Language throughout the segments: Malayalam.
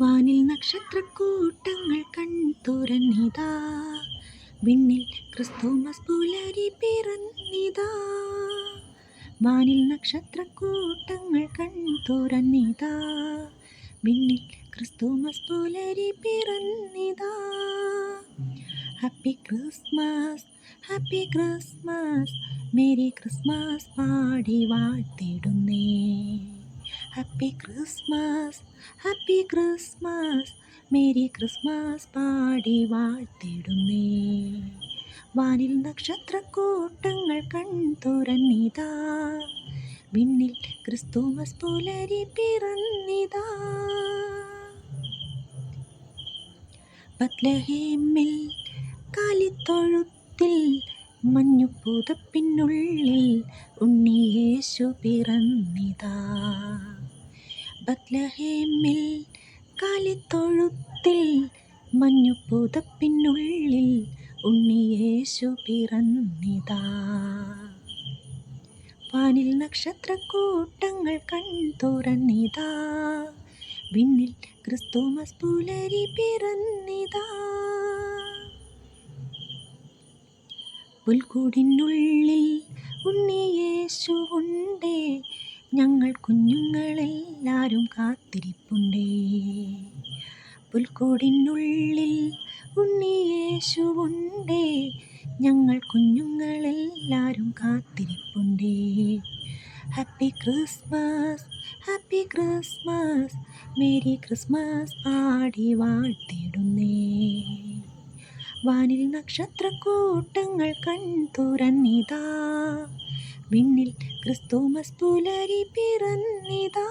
വാനിൽ നക്ഷത്രക്കൂട്ടങ്ങൾ കൺതുറന്നിതാ. വിണ്ണിൽ ക്രിസ്തുമസ് പുലരി പിറന്നിതാ. വാനിൽ നക്ഷത്രക്കൂട്ടങ്ങൾ കൺതുറന്നിതാ. വിണ്ണിൽ ക്രിസ്തുമസ് പുലരി പിറന്നിതാ. Happy Christmas happy Christmas merry Christmas പാടി വാഴ്ത്തിടുന്നേ. Happy Christmas happy Christmas merry Christmas പാടി വാഴ്ത്തിടുന്നേ. വാനിൽ നക്ഷത്രക്കൂട്ടങ്ങൾ കൺതുറന്നിതാ. വിണ്ണിൽ ക്രിസ്തുമസ് പുലരി പിറന്നിതാ. ബത്ലഹേമിൽ കാലിത്തൊഴുത്തിൽ മഞ്ഞുപൂതപ്പിനുള്ളിൽ ഉണ്ണിയേശു പിറന്നിതാ. ബത്ലഹേമിൽ കാലിത്തൊഴുത്തിൽ മഞ്ഞുപൂതപ്പിനുള്ളിൽ ഉണ്ണിയേശു പിറന്നിതാ. വാനിൽ നക്ഷത്രക്കൂട്ടങ്ങൾ കൺതുറന്നിതാ. വിണ്ണിൽ ക്രിസ്തുമസ് പുലരി പിറന്നിതാ. പുൽക്കൂടിനുള്ളിൽ ഉണ്ണിയേശു ഉണ്ടേ. ഞങ്ങൾ കുഞ്ഞുങ്ങളെല്ലാരും കാത്തിരിപ്പുണ്ടേ. പുൽക്കൂടിനുള്ളിൽ ഉണ്ണിയേശു ഉണ്ടേ. ഞങ്ങൾ കുഞ്ഞുങ്ങളെല്ലാരും കാത്തിരിപ്പുണ്ടേ. Happy Christmas happy Christmas merry Christmas പാടി വാഴ്ത്തിടുന്നേ. വാനിൽ നക്ഷത്രക്കൂട്ടങ്ങൾ കൺതുറന്നിതാ. വിണ്ണിൽ ക്രിസ്തുമസ് പുലരി പിറന്നിതാ.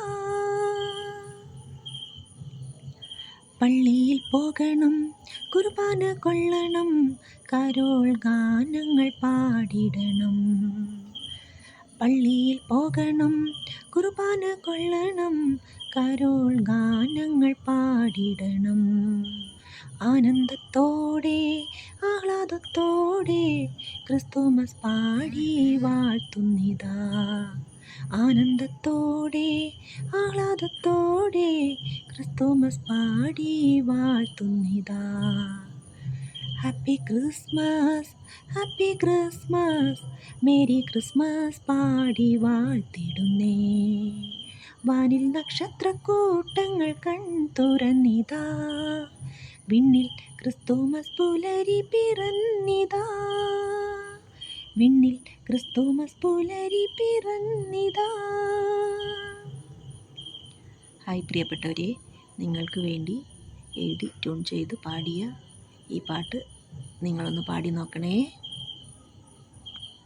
പള്ളിയിൽ പോകണം കുർബാന കൊള്ളണം കരോൾ ഗാനങ്ങൾ പാടിടണം. പള്ളിയിൽ പോകണം കുർബാന കൊള്ളണം കരോൾ ഗാനങ്ങൾ പാടിടണം. ആനന്ദത്തോടെ ആഹ്ലാദത്തോടെ ക്രിസ്തുമസ് പാടി വാഴ്ത്തുന്നിതാ. ആനന്ദത്തോടെ ആഹ്ലാദത്തോടെ ക്രിസ്തുമസ് പാടി വാഴ്ത്തുന്നിതാ. Happy Christmas happy Christmas merry Christmas പാടി വാഴ്ത്തിടുന്നേ. വാനിൽ നക്ഷത്രക്കൂട്ടങ്ങൾ കൺതുറന്നിതാ വിണ്ണിൽ ക്രിസ്തോമസ് പുലരി പിറന്നിതാ. വിണ്ണിൽ ക്രിസ്തോമസ് പുലരി പിറന്നിതാ. ഹായ് പ്രിയപ്പെട്ടവരെ നിങ്ങൾക്ക് വേണ്ടി എഴുതി ട്യൂൺ ചെയ്ത് പാടിയ ഈ പാട്ട് നിങ്ങളൊന്ന് പാടി നോക്കണേ.